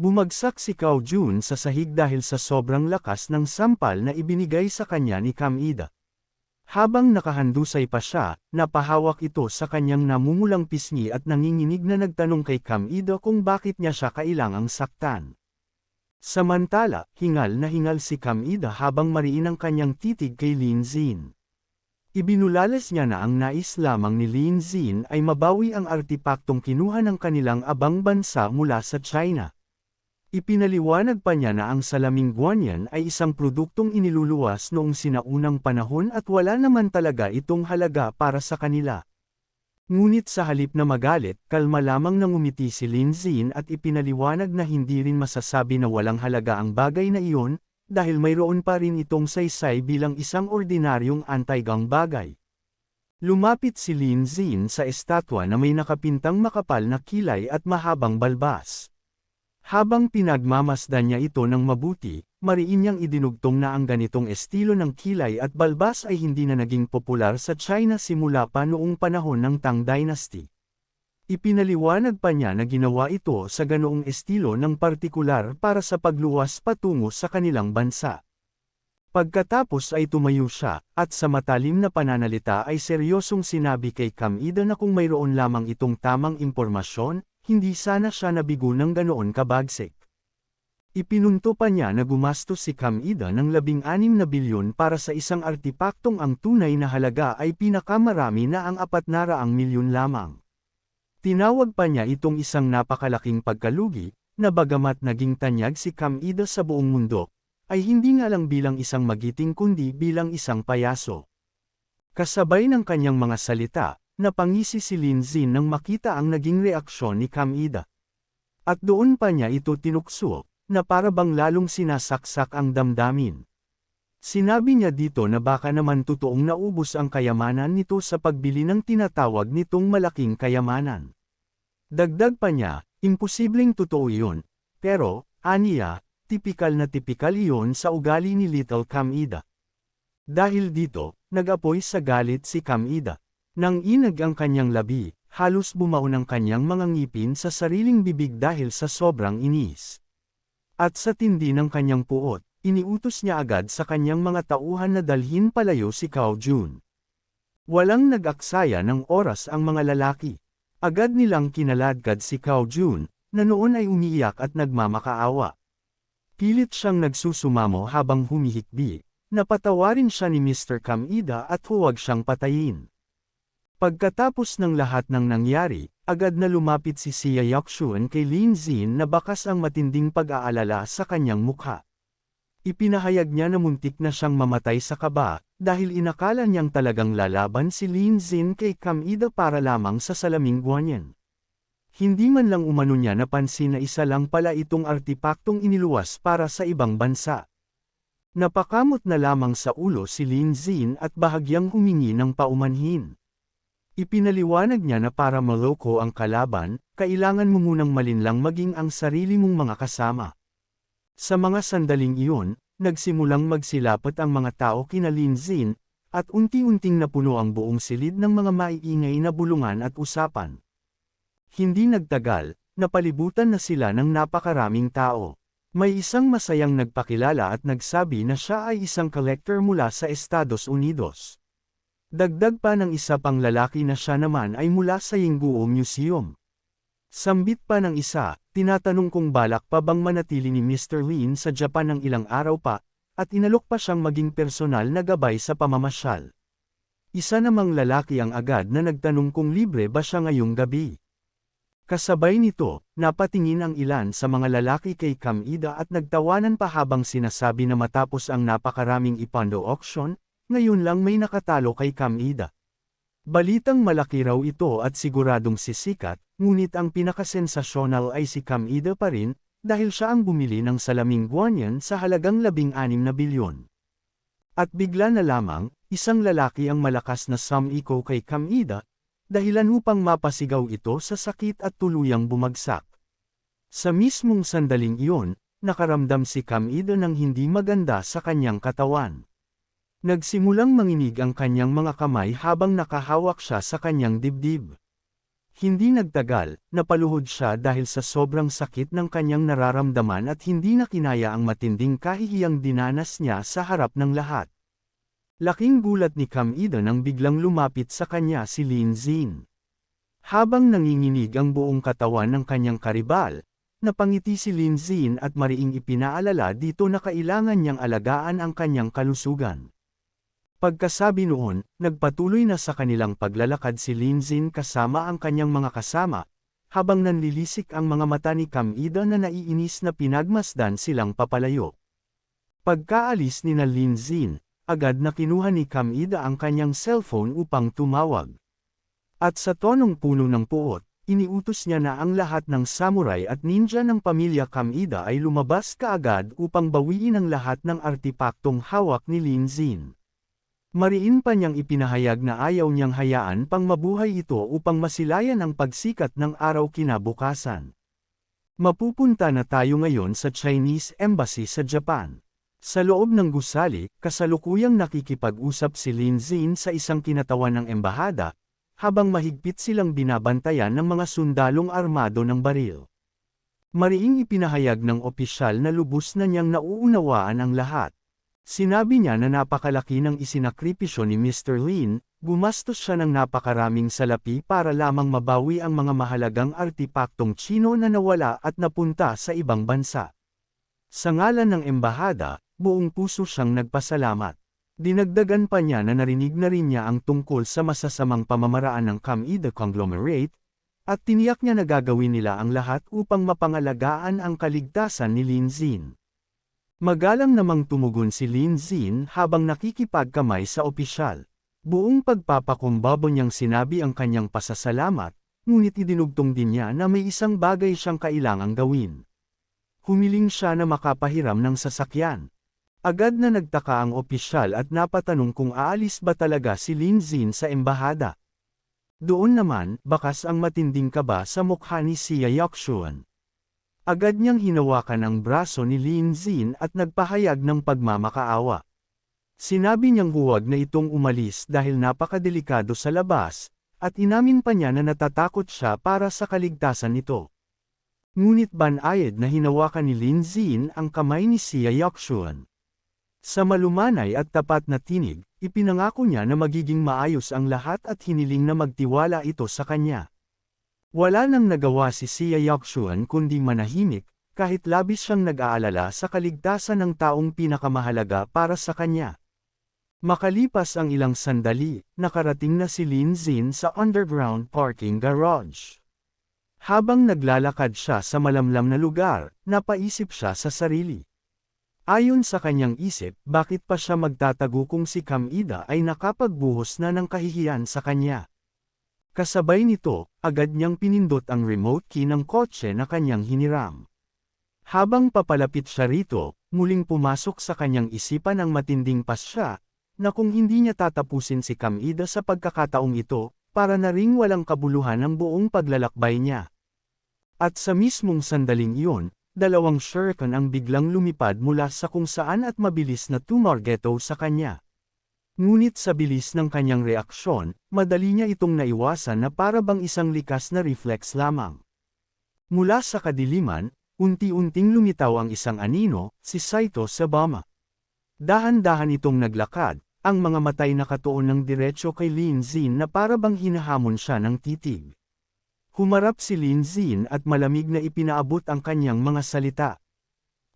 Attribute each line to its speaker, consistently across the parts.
Speaker 1: Bumagsak si Kao Jun sa sahig dahil sa sobrang lakas ng sampal na ibinigay sa kanya ni Kamida. Habang nakahandusay pa siya, napahawak ito sa kanyang namumulang pisngi at nanginginig na nagtanong kay Kamida kung bakit niya siya kailangang saktan. Samantala, hingal na hingal si Kamida habang mariin ang kanyang titig kay Lin Zin. Ibinulalas niya na ang nais lamang ni Lin Zin ay mabawi ang artipaktong kinuha ng kanilang abang bansa mula sa China. Ipinaliwanag pa niya na ang salaming guanyan ay isang produktong iniluluwas noong sinaunang panahon at wala naman talaga itong halaga para sa kanila. Ngunit sa halip na magalit, kalma lamang nang umiti si Lin Zin at ipinaliwanag na hindi rin masasabi na walang halaga ang bagay na iyon, dahil mayroon pa rin itong saysay bilang isang ordinaryong anti-gang bagay. Lumapit si Lin Zin sa estatwa na may nakapintang makapal na kilay at mahabang balbas. Habang pinagmamasdan niya ito ng mabuti, mariin niyang idinugtong na ang ganitong estilo ng kilay at balbas ay hindi na naging popular sa China simula pa noong panahon ng Tang Dynasty. Ipinaliwanag pa niya na ginawa ito sa ganoong estilo ng partikular para sa pagluwas patungo sa kanilang bansa. Pagkatapos ay tumayo siya, at sa matalim na pananalita ay seryosong sinabi kay Kamida na kung mayroon lamang itong tamang impormasyon, hindi sana siya nabigo ng ganoon kabagsik. Ipinunto pa niya na gumastos si Kamida ng 16 na bilyon para sa isang artipaktong ang tunay na halaga ay pinakamarami na ang 400 milyon lamang. Tinawag pa niya itong isang napakalaking pagkalugi, na bagamat naging tanyag si Kamida sa buong mundo, ay hindi nga lang bilang isang magiting kundi bilang isang payaso. Kasabay ng kanyang mga salita, napangisi si Lin Zin nang makita ang naging reaksyon ni Kamida. At doon pa niya ito tinukso, na para bang lalong sinasaksak ang damdamin. Sinabi niya dito na baka naman totoong naubos ang kayamanan nito sa pagbili ng tinatawag nitong malaking kayamanan. Dagdag pa niya, imposibleng totoo iyon, pero, aniya, tipikal na tipikal iyon sa ugali ni Little Kamida. Dahil dito, nag-apoy sa galit si Kamida. Nang inag ang kanyang labi, halos bumaon ang kanyang mga ngipin sa sariling bibig dahil sa sobrang inis. At sa tindi ng kanyang puot, iniutos niya agad sa kanyang mga tauhan na dalhin palayo si Kao Jun. Walang nag-aksaya ng oras ang mga lalaki. Agad nilang kinaladkad si Kao Jun, na noon ay umiiyak at nagmamakaawa. Pilit siyang nagsusumamo habang humihikbi, napatawarin siya ni Mr. Kamida at huwag siyang patayin. Pagkatapos ng lahat ng nangyari, agad na lumapit si Sia Yakshuan kay Lin Zin na bakas ang matinding pag-aalala sa kanyang mukha. Ipinahayag niya na muntik na siyang mamatay sa kaba, dahil inakala niyang talagang lalaban si Lin Zin kay Kamida para lamang sa salaming guanyan. Hindi man lang umano niya napansin na isa lang pala itong artipaktong iniluwas para sa ibang bansa. Napakamot na lamang sa ulo si Lin Zin at bahagyang humingi ng paumanhin. Ipinaliwanag niya na para maloko ang kalaban, kailangan mo munang malinlang maging ang sarili mong mga kasama. Sa mga sandaling iyon, nagsimulang magsilapat ang mga tao kina Linzin, at unti-unting napuno ang buong silid ng mga maiingay na bulungan at usapan. Hindi nagtagal, napalibutan na sila ng napakaraming tao. May isang masayang nagpakilala at nagsabi na siya ay isang collector mula sa Estados Unidos. Dagdag pa ng isa pang lalaki na siya naman ay mula sa Yingguo Museum. Sambit pa ng isa, tinatanong kung balak pa bang manatili ni Mr. Lin sa Japan ng ilang araw pa, at inalok pa siyang maging personal na gabay sa pamamasyal. Isa namang lalaki ang agad na nagtanong kung libre ba siya ngayong gabi. Kasabay nito, napatingin ang ilan sa mga lalaki kay Kamida at nagtawanan pa habang sinasabi na matapos ang napakaraming ipando auction, ngayon lang may nakatalo kay Kamida. Balitang malaki raw ito at siguradong sisikat, ngunit ang pinakasensasyonal ay si Kamida pa rin, dahil siya ang bumili ng salaming guanyan sa halagang 16 na bilyon. At bigla na lamang, isang lalaki ang malakas na sumiko kay Kamida, dahilan upang mapasigaw ito sa sakit at tuluyang bumagsak. Sa mismong sandaling iyon, nakaramdam si Kamida ng hindi maganda sa kanyang katawan. Nagsimulang manginig ang kanyang mga kamay habang nakahawak siya sa kanyang dibdib. Hindi nagtagal, napaluhod siya dahil sa sobrang sakit ng kanyang nararamdaman at hindi na kinaya ang matinding kahihiyang dinanas niya sa harap ng lahat. Laking gulat ni Cam Ida nang biglang lumapit sa kanya si Lin Zin. Habang nanginginig ang buong katawan ng kanyang karibal, napangiti si Lin Zin at mariing ipinaalala dito na kailangan niyang alagaan ang kanyang kalusugan. Pagkasabi noon, nagpatuloy na sa kanilang paglalakad si Lin Zin kasama ang kanyang mga kasama, habang nanlilisik ang mga mata ni Cam Ida na naiinis na pinagmasdan silang papalayo. Pagkaalis ni na Lin Zin, agad na kinuha ni Cam Ida ang kanyang cellphone upang tumawag. At sa tonong puno ng puot, iniutos niya na ang lahat ng samurai at ninja ng pamilya Cam Ida ay lumabas kaagad upang bawiin ang lahat ng artipaktong hawak ni Lin Zin. Mariin pa niyang ipinahayag na ayaw niyang hayaan pang mabuhay ito upang masilayan ang pagsikat ng araw kinabukasan. Mapupunta na tayo ngayon sa Chinese Embassy sa Japan. Sa loob ng gusali, kasalukuyang nakikipag-usap si Lin Zin sa isang kinatawan ng embahada, habang mahigpit silang binabantayan ng mga sundalong armado ng baril. Mariing ipinahayag ng opisyal na lubos na niyang nauunawaan ang lahat. Sinabi niya na napakalaki ng isinakripisyo ni Mr. Lin, gumastos siya ng napakaraming salapi para lamang mabawi ang mga mahalagang artipaktong Chino na nawala at napunta sa ibang bansa. Sa ngalan ng embahada, buong puso siyang nagpasalamat. Dinagdagan pa niya na narinig na rin niya ang tungkol sa masasamang pamamaraan ng Kamida Conglomerate, at tiniyak niya na gagawin nila ang lahat upang mapangalagaan ang kaligtasan ni Lin Zin. Magalang namang tumugon si Lin Zin habang nakikipagkamay sa opisyal. Buong pagpapakumbabo niyang sinabi ang kanyang pasasalamat, ngunit idinugtong din niya na may isang bagay siyang kailangang gawin. Humiling siya na makapahiram ng sasakyan. Agad na nagtaka ang opisyal at napatanong kung aalis ba talaga si Lin Zin sa embahada. Doon naman, bakas ang matinding kaba sa mukha ni Sia Yakshuan. Agad niyang hinawakan ang braso ni Lin Zin at nagpahayag ng pagmamakaawa. Sinabi niyang huwag na itong umalis dahil napakadelikado sa labas, at inamin pa niya na natatakot siya para sa kaligtasan nito. Ngunit banayad na hinawakan ni Lin Zin ang kamay ni Sia Yakshuan. Sa malumanay at tapat na tinig, ipinangako niya na magiging maayos ang lahat at hiniling na magtiwala ito sa kanya. Wala nang nagawa si Sia Yakshuan kundi manahimik, kahit labis siyang nag-aalala sa kaligtasan ng taong pinakamahalaga para sa kanya. Makalipas ang ilang sandali, nakarating na si Lin Zin sa underground parking garage. Habang naglalakad siya sa malamlam na lugar, napaisip siya sa sarili. Ayon sa kanyang isip, bakit pa siya magtatago kung si Kamida ay nakapagbuhos na ng kahihiyan sa kanya. Kasabay nito, agad niyang pinindot ang remote key ng kotse na kanyang hiniram. Habang papalapit siya rito, muling pumasok sa kanyang isipan ang matinding pasya, na kung hindi niya tatapusin si Kamida sa pagkakataong ito, para na ring walang kabuluhan ang buong paglalakbay niya. At sa mismong sandaling iyon, dalawang shuriken ang biglang lumipad mula sa kung saan at mabilis na tumargeto sa kanya. Ngunit sa bilis ng kanyang reaksyon, madali niya itong naiwasan na para bang isang likas na reflex lamang. Mula sa kadiliman, unti-unting lumitaw ang isang anino, si Saito Sabama. Dahan-dahan itong naglakad, ang mga matay nakatuon ng diretsyo kay Lin Zin na para bang hinahamon siya ng titig. Humarap si Lin Zin at malamig na ipinaabot ang kanyang mga salita.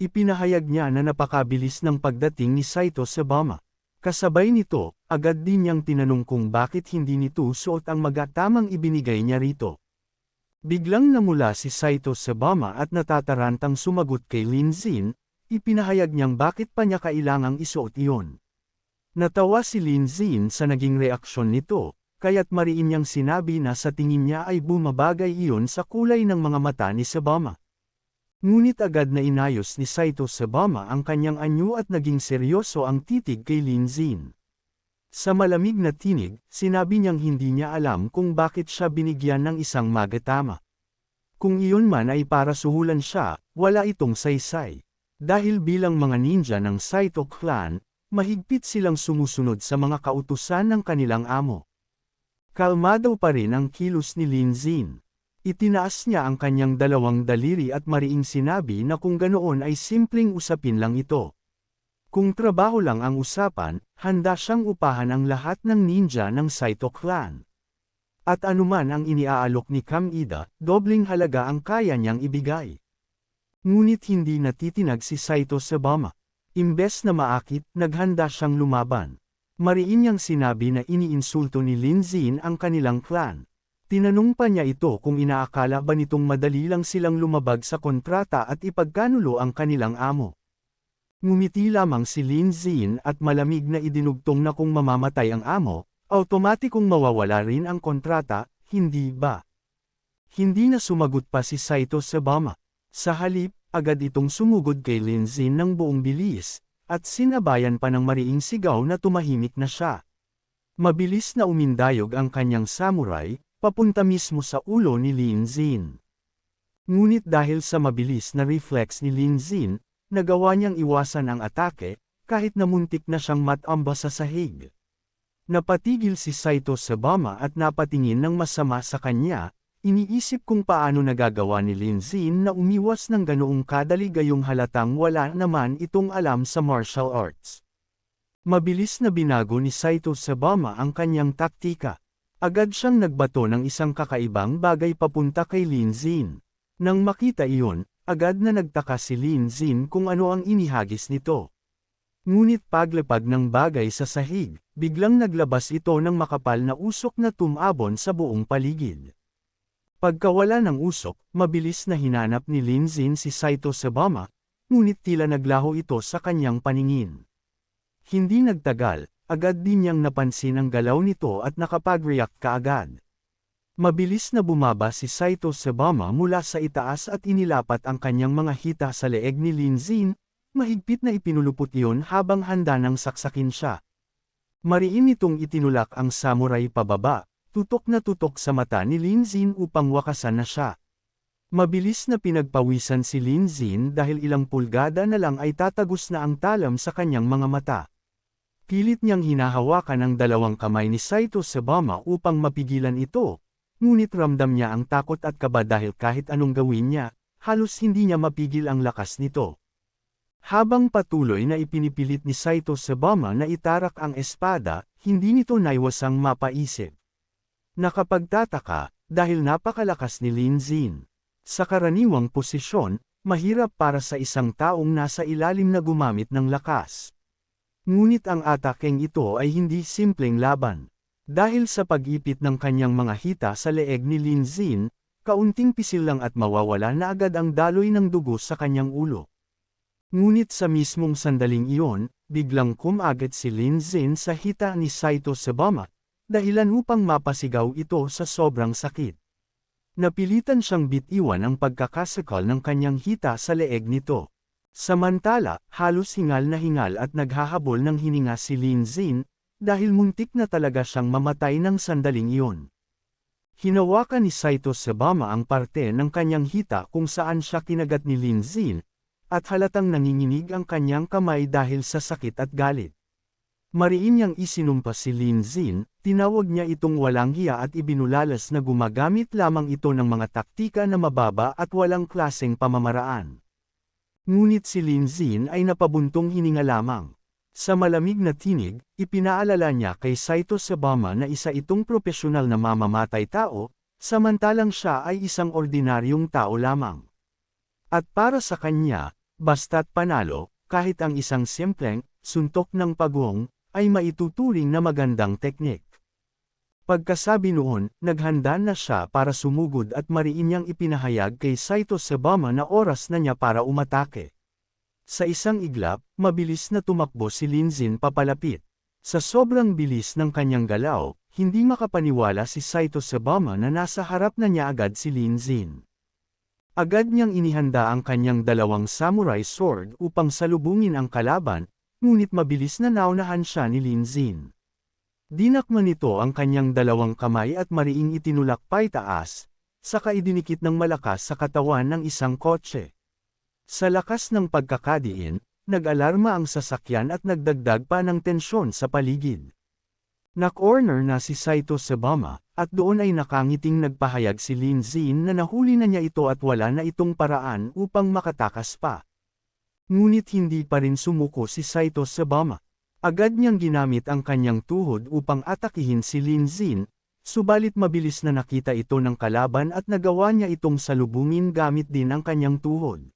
Speaker 1: Ipinahayag niya na napakabilis ng pagdating ni Saito Sabama. Kasabay nito, agad din niyang tinanong kung bakit hindi nito suot ang magatamang ibinigay niya rito. Biglang namula si Saito Sabama at natatarantang sumagot kay Lin Zin, ipinahayag niyang bakit pa niya kailangang isuot iyon. Natawa si Lin Zin sa naging reaksyon nito, kaya't mariin niyang sinabi na sa tingin niya ay bumabagay iyon sa kulay ng mga mata ni Sabama. Ngunit agad na inayos ni Saito Sabama ang kanyang anyo at naging seryoso ang titig kay Lin Zin. Sa malamig na tinig, sinabi niyang hindi niya alam kung bakit siya binigyan ng isang magatama. Kung iyon man ay para suhulan siya, wala itong saysay. Dahil bilang mga ninja ng Saito clan, mahigpit silang sumusunod sa mga kautusan ng kanilang amo. Kalmado pa rin ang kilos ni Lin Zin. Itinaas niya ang kanyang dalawang daliri at mariing sinabi na kung ganoon ay simpleng usapin lang ito. Kung trabaho lang ang usapan, handa siyang upahan ang lahat ng ninja ng Saito clan. At anuman ang iniaalok ni Kamida, dobling halaga ang kaya niyang ibigay. Ngunit hindi natitinag si Saito Sabama. Imbes na maakit, naghanda siyang lumaban. Mariin niyang sinabi na iniinsulto ni Lin Zin ang kanilang clan. Tinanong pa niya ito kung inaakala ba nitong madali lang silang lumabag sa kontrata at ipagkanulo ang kanilang amo. Ngumiti lamang si Lin Zin at malamig na idinugtong na kung mamamatay ang amo, automatikong mawawala rin ang kontrata, hindi ba? Hindi na sumagot pa si Saito Sabama. Sa halip, agad itong sumugod kay Lin Zin ng buong bilis, at sinabayan pa ng mariing sigaw na tumahimik na siya. Mabilis na umindayog ang kanyang samurai, papunta mismo sa ulo ni Lin Zin. Ngunit dahil sa mabilis na reflex ni Lin Zin, nagawa niyang iwasan ang atake, kahit na muntik na siyang matamba sa sahig. Napatigil si Saito Sabama at napatingin ng masama sa kanya, iniisip kung paano nagagawa ni Lin Zin na umiwas ng ganoong kadali gayong halatang wala naman itong alam sa martial arts. Mabilis na binago ni Saito Sabama ang kanyang taktika. Agad siyang nagbato ng isang kakaibang bagay papunta kay Lin Zin. Nang makita iyon, agad na nagtaka si Lin Zin kung ano ang inihagis nito. Ngunit paglapag ng bagay sa sahig, biglang naglabas ito ng makapal na usok na tumabon sa buong paligid. Pagkawala ng usok, mabilis na hinanap ni Lin Zin si Saito Sabama, ngunit tila naglaho ito sa kanyang paningin. Hindi nagtagal, agad din niyang napansin ang galaw nito at nakapag-react kaagad. Mabilis na bumaba si Saito Sabama mula sa itaas at inilapat ang kanyang mga hita sa leeg ni Lin Zin, mahigpit na ipinulupot iyon habang handa ng saksakin siya. Mariin itong itinulak ang samurai pababa, tutok na tutok sa mata ni Lin Zin upang wakasan na siya. Mabilis na pinagpawisan si Lin Zin dahil ilang pulgada na lang ay tatagos na ang talam sa kanyang mga mata. Pilit niyang hinahawakan ang dalawang kamay ni Saito Sabama upang mapigilan ito, ngunit ramdam niya ang takot at kaba dahil kahit anong gawin niya, halos hindi niya mapigil ang lakas nito. Habang patuloy na ipinipilit ni Saito Sabama na itarak ang espada, hindi nito naiwasang mapaisip. Nakapagtataka, dahil napakalakas ni Lin Zin. Sa karaniwang posisyon, mahirap para sa isang taong nasa ilalim na gumamit ng lakas. Ngunit ang atakeng ito ay hindi simpleng laban. Dahil sa pag-ipit ng kanyang mga hita sa leeg ni Lin Zin, kaunting pisil lang at mawawala na agad ang daloy ng dugo sa kanyang ulo. Ngunit sa mismong sandaling iyon, biglang kumagat si Lin Zin sa hita ni Saito Sabama, dahilan upang mapasigaw ito sa sobrang sakit. Napilitan siyang bitiwan ang pagkakasakal ng kanyang hita sa leeg nito. Samantala, halos hingal na hingal at naghahabol ng hininga si Lin Zin, dahil muntik na talaga siyang mamatay ng sandaling iyon. Hinawakan ni Saito Sabama ang parte ng kanyang hita kung saan siya kinagat ni Lin Zin, at halatang nanginginig ang kanyang kamay dahil sa sakit at galit. Mariin niyang isinumpa si Lin Zin, tinawag niya itong walang hiya at ibinulalas na gumagamit lamang ito ng mga taktika na mababa at walang klaseng pamamaraan. Ngunit si Lin Zin ay napabuntong hininga lamang. Sa malamig na tinig, ipinaalala niya kay Saito Sabama na isa itong propesyonal na mamamatay tao, samantalang siya ay isang ordinaryong tao lamang. At para sa kanya, basta't panalo, kahit ang isang simpleng, suntok ng pagong, ay maituturing na magandang teknik. Pagkasabi noon, naghanda na siya para sumugod at mariin niyang ipinahayag kay Saito Sabama na oras na niya para umatake. Sa isang iglap, mabilis na tumakbo si Linzin papalapit. Sa sobrang bilis ng kanyang galaw, hindi makapaniwala si Saito Sabama na nasa harap na niya agad si Linzin. Agad niyang inihanda ang kanyang dalawang samurai sword upang salubungin ang kalaban, ngunit mabilis na naunahan siya ni Linzin. Dinakman nito ang kanyang dalawang kamay at mariing itinulak paitaas, saka idinikit ng malakas sa katawan ng isang kotse. Sa lakas ng pagkakadiin, nag-alarma ang sasakyan at nagdagdag pa ng tensyon sa paligid. Na-corner na si Saito Sabama, at doon ay nakangiting nagpahayag si Lin Zin na nahuli na niya ito at wala na itong paraan upang makatakas pa. Ngunit hindi pa rin sumuko si Saito Sabama. Agad niyang ginamit ang kanyang tuhod upang atakihin si Lin Zin, subalit mabilis na nakita ito ng kalaban at nagawa niya itong salubungin gamit din ang kanyang tuhod.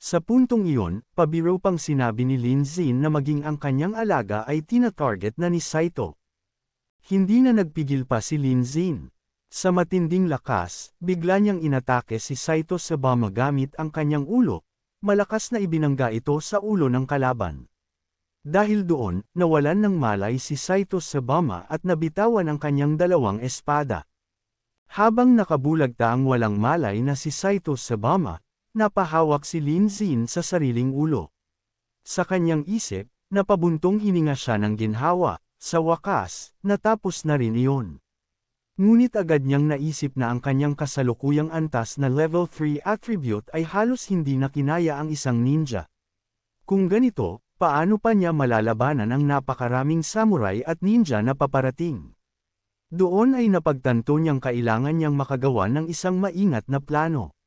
Speaker 1: Sa puntong iyon, pabiro pang sinabi ni Lin Zin na maging ang kanyang alaga ay tina-target na ni Saito. Hindi na nagpigil pa si Lin Zin. Sa matinding lakas, bigla niyang inatake si Saito Sabama gamit ang kanyang ulo, malakas na ibinangga ito sa ulo ng kalaban. Dahil doon, nawalan ng malay si Saito Sabama at nabitawan ang kanyang dalawang espada. Habang nakabulagta ang walang malay na si Saito Sabama, napahawak si Lin Zin sa sariling ulo. Sa kanyang isip, napabuntong hininga siya ng ginhawa, sa wakas, natapos na rin iyon. Ngunit agad niyang naisip na ang kanyang kasalukuyang antas na level 3 attribute ay halos hindi na kinaya ang isang ninja. Kung ganito, paano pa niya malalabanan ang napakaraming samurai at ninja na paparating? Doon ay napagtanto niyang kailangan niyang makagawa ng isang maingat na plano.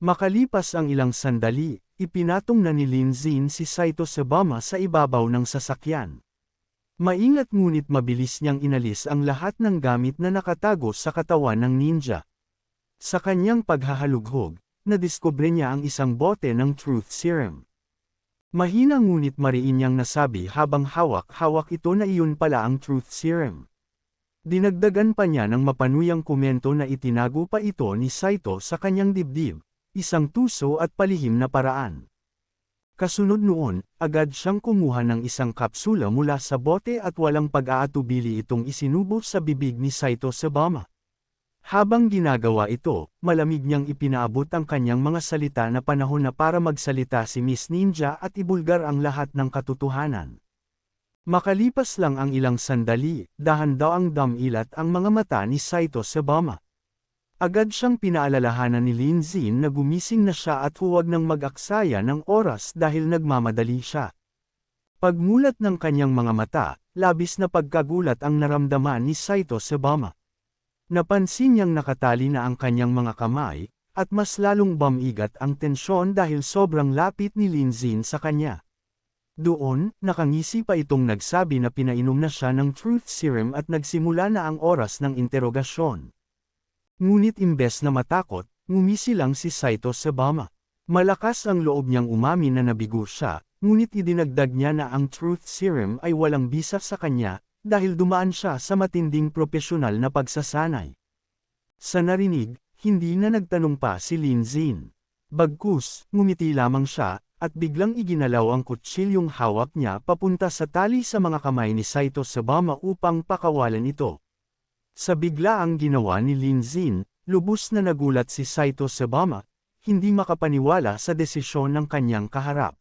Speaker 1: Makalipas ang ilang sandali, ipinatong na ni Lin Zin si Saito Sabama sa ibabaw ng sasakyan. Maingat ngunit mabilis niyang inalis ang lahat ng gamit na nakatago sa katawan ng ninja. Sa kanyang paghahalughog, nadiskubre niya ang isang bote ng truth serum. Mahina ngunit mariin niyang nasabi habang hawak-hawak ito na iyon pala ang truth serum. Dinagdagan pa niya ng mapanuyang komento na itinago pa ito ni Saito sa kanyang dibdib, isang tuso at palihim na paraan. Kasunod noon, agad siyang kumuha ng isang kapsula mula sa bote at walang pag-aatubili itong isinubo sa bibig ni Saito Sabama. Habang ginagawa ito, malamig niyang ipinaabot ang kanyang mga salita na panahon na para magsalita si Miss Ninja at ibulgar ang lahat ng katotohanan. Makalipas lang ang ilang sandali, dahan daw ang damilat ang mga mata ni Saito Sabama. Agad siyang pinaalalahanan ni Lin Zin na gumising na siya at huwag nang mag-aksaya ng oras dahil nagmamadali siya. Pagmulat ng kanyang mga mata, labis na pagkagulat ang naramdaman ni Saito Sabama. Napansin niyang nakatali na ang kanyang mga kamay, at mas lalong bamigat ang tensyon dahil sobrang lapit ni Lin Zin sa kanya. Doon, nakangisi pa itong nagsabi na pinainom na siya ng truth serum at nagsimula na ang oras ng interogasyon. Ngunit imbes na matakot, ngumisi lang si Saito Sabama. Malakas ang loob niyang umamin na nabigo siya, ngunit idinagdag niya na ang truth serum ay walang bisa sa kanya, dahil dumaan siya sa matinding propesyonal na pagsasanay. Sa narinig, hindi na nagtanong pa si Lin Zin. Bagkus, ngumiti lamang siya, at biglang iginalaw ang kutsilyong hawak niya papunta sa tali sa mga kamay ni Saito Sabama upang pakawalan ito. Sa biglaang ginawa ni Lin Zin, lubos na nagulat si Saito Sabama, hindi makapaniwala sa desisyon ng kanyang kaharap.